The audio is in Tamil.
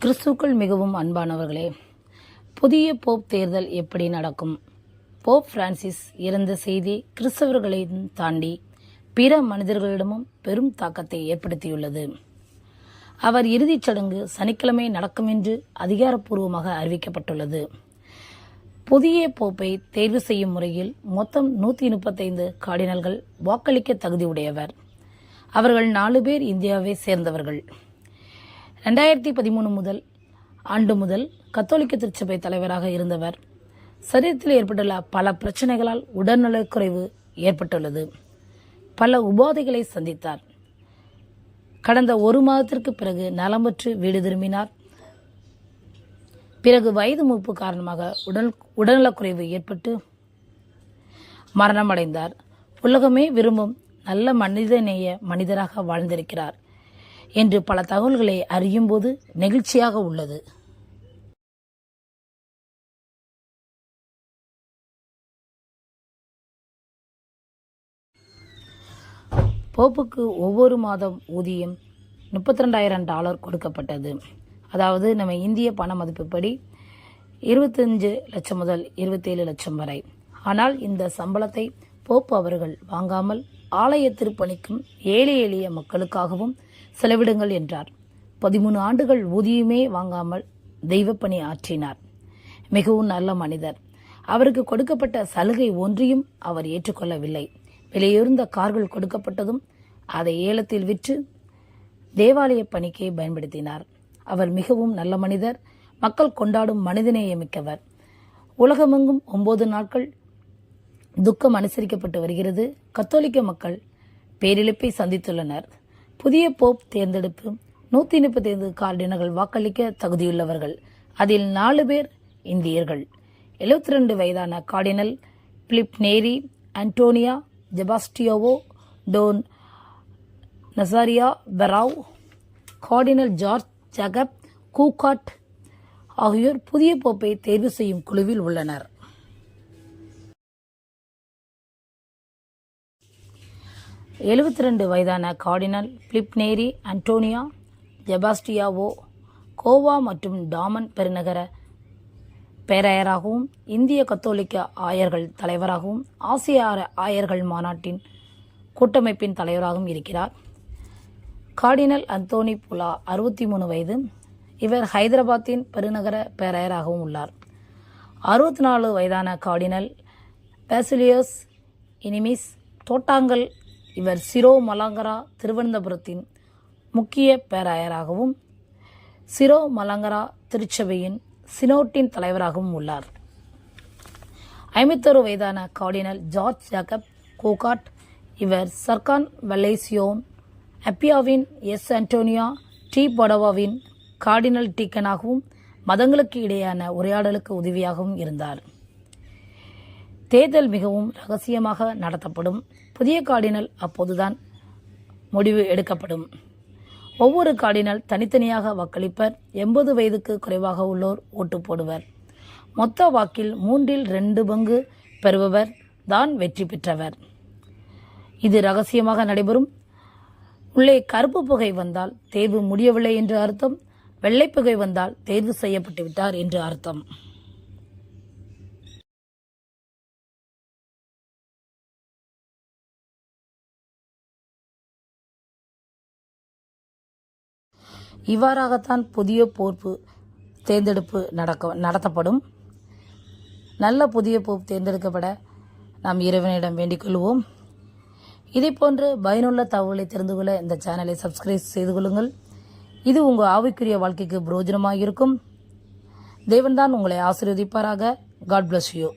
கிறிஸ்துக்கள் மிகவும் அன்பானவர்களே புதிய போப் தேர்தல் எப்படி நடக்கும்? போப் பிரான்சிஸ் இறந்த செய்தி கிறிஸ்தவர்களையும் தாண்டி பிற மனிதர்களிடமும் பெரும் தாக்கத்தை ஏற்படுத்தியுள்ளது. அவர் இறுதிச் சடங்கு சனிக்கிழமை நடக்கும் என்று அதிகாரப்பூர்வமாக அறிவிக்கப்பட்டுள்ளது. புதிய போப்பை தேர்வு செய்யும் முறையில் மொத்தம் நூற்றி முப்பத்தைந்து கார்டினல்கள் வாக்களிக்க தகுதியுடையவர். அவர்கள் நாலு பேர் இந்தியாவை சேர்ந்தவர்கள். ரெண்டாயிரத்தி பதிமூணு முதல் ஆண்டு முதல் கத்தோலிக்க திருச்சபை தலைவராக இருந்தவர். சரீரத்தில் ஏற்பட்டுள்ள பல பிரச்சனைகளால் உடல்நலக்குறைவு ஏற்பட்டுள்ளது. பல உபாதைகளை சந்தித்தார். கடந்த ஒரு மாதத்திற்கு பிறகு நலமற்று வீடு திரும்பினார். பிறகு வயது மூப்பு காரணமாக உடல் உடல்நலக்குறைவு ஏற்பட்டு மரணமடைந்தார். உலகமே விரும்பும் நல்ல மனிதநேய மனிதராக வாழ்ந்திருக்கிறார். என்று பல தகவல்களை அறியும்போது நெகிழ்ச்சியாக உள்ளது. போப்புக்கு ஒவ்வொரு மாதம் ஊதியம் முப்பத்தி ரெண்டாயிரம் டாலர் கொடுக்கப்பட்டது. அதாவது நம்ம இந்திய பண மதிப்புப்படி இருபத்தஞ்சு லட்சம் முதல் இருபத்தேழு லட்சம் வரை. ஆனால் இந்த சம்பளத்தை போப் அவர்கள் வாங்காமல் ஆலய திருப்பணிக்கும் ஏழை எளிய மக்களுக்காகவும் செலவிடுங்கள் என்றார். பதிமூணு ஆண்டுகள் ஊதியமே வாங்காமல் தெய்வப்பணி ஆற்றினார். மிகவும் நல்ல மனிதர். அவருக்கு கொடுக்கப்பட்ட சலுகை ஒன்றையும் அவர் ஏற்றுக்கொள்ளவில்லை. விலையுயர்ந்த கார்கள் கொடுக்கப்பட்டதும் அதை ஏலத்தில் விற்று தேவாலய பணிக்கே பயன்படுத்தினார். அவர் மிகவும் நல்ல மனிதர். மக்கள் கொண்டாடும் மனிதநேயமிக்கவர். உலகமெங்கும் ஒன்பது நாட்கள் துக்கம் அனுசரிக்கப்பட்டு வருகிறது. கத்தோலிக்க மக்கள் பேரிழப்பை சந்தித்துள்ளனர். புதிய போப் தேர்ந்தெடுப்பு நூற்றி முப்பத்தைந்து கார்டினர்கள் வாக்களிக்க தகுதியுள்ளவர்கள். அதில் நாலு பேர் இந்தியர்கள். எழுபத்தி ரெண்டு வயதான cardinal Filipe Neri Antonio Sebastiao tone நசாரியா Ferrao cardinal George Jacob Koovakad ஆகியோர் புதிய போப்பை தேர்வு செய்யும் குழுவில் உள்ளனர். எழுபத்தி ரெண்டு வயதான கார்டினல் பிலிப் நேரி அன்டோனியா ஜெபாஸ்டியாவோ கோவா மற்றும் டாமன் பெருநகர பேராயராகவும் இந்திய கத்தோலிக்க ஆயர்கள் தலைவராகவும் ஆசிய ஆர- ஆயர்கள் மாநாட்டின் கூட்டமைப்பின் தலைவராகவும் இருக்கிறார். கார்டினல் அந்தோனி புலா அறுபத்தி மூணு வயது. இவர் ஹைதராபாத்தின் பெருநகர பேராயராகவும் உள்ளார். அறுபத்தி நாலு வயதான கார்டினல் பேசிலியோஸ் இனிமிஸ் தோட்டாங்கல் இவர் சிரோ மலாங்கரா திருவனந்தபுரத்தின் முக்கிய பேராயராகவும் சிரோ மலாங்கரா திருச்சபையின் சினோட்டின் தலைவராகவும் உள்ளார். ஐம்பத்தொரு வயதான கார்டினல் ஜார்ஜ் ஜாக்கப் கோகாட் இவர் சர்கான் வலேசியோன் அப்பியாவின் எஸ் அன்டோனியா டி படவாவின் கார்டினல் டீக்கனாகவும் மதங்களுக்கு இடையான உரையாடலுக்கு உதவியாகவும் இருந்தார். தேர்தல் மிகவும் ரகசியமாக நடத்தப்படும். புதிய கார்டினல் அப்போதுதான் முடிவு எடுக்கப்படும். ஒவ்வொரு கார்டினல் தனித்தனியாக வாக்களிப்பர் எண்பது வயதுக்கு குறைவாக உள்ளோர் ஓட்டு போடுவர். மொத்த வாக்கில் மூன்றில் ரெண்டு பங்கு பெறுபவர் தான் வெற்றி பெற்றவர். இது ரகசியமாக நடைபெறும். உள்ளே கருப்பு புகை வந்தால் தேர்வு முடியவில்லை என்று அர்த்தம். வெள்ளை புகை வந்தால் தேர்வு செய்யப்பட்டு விட்டார் என்று அர்த்தம். இவ்வாறாகத்தான் புதிய போர்ப்பு தேர்ந்தெடுப்பு நடக்க நடத்தப்படும். நல்ல புதிய போப் தேர்ந்தெடுக்கப்பட நாம் இறைவனிடம் வேண்டிக் கொள்வோம். இதே போன்று பயனுள்ள தகவலை தெரிந்து கொள்ள இந்த சேனலை சப்ஸ்கிரைப் செய்து கொள்ளுங்கள். இது உங்கள் ஆவிக்குரிய வாழ்க்கைக்கு பிரோஜனமாக இருக்கும் தேவன்தான் உங்களை ஆசீர்வதிப்பாராக. God bless you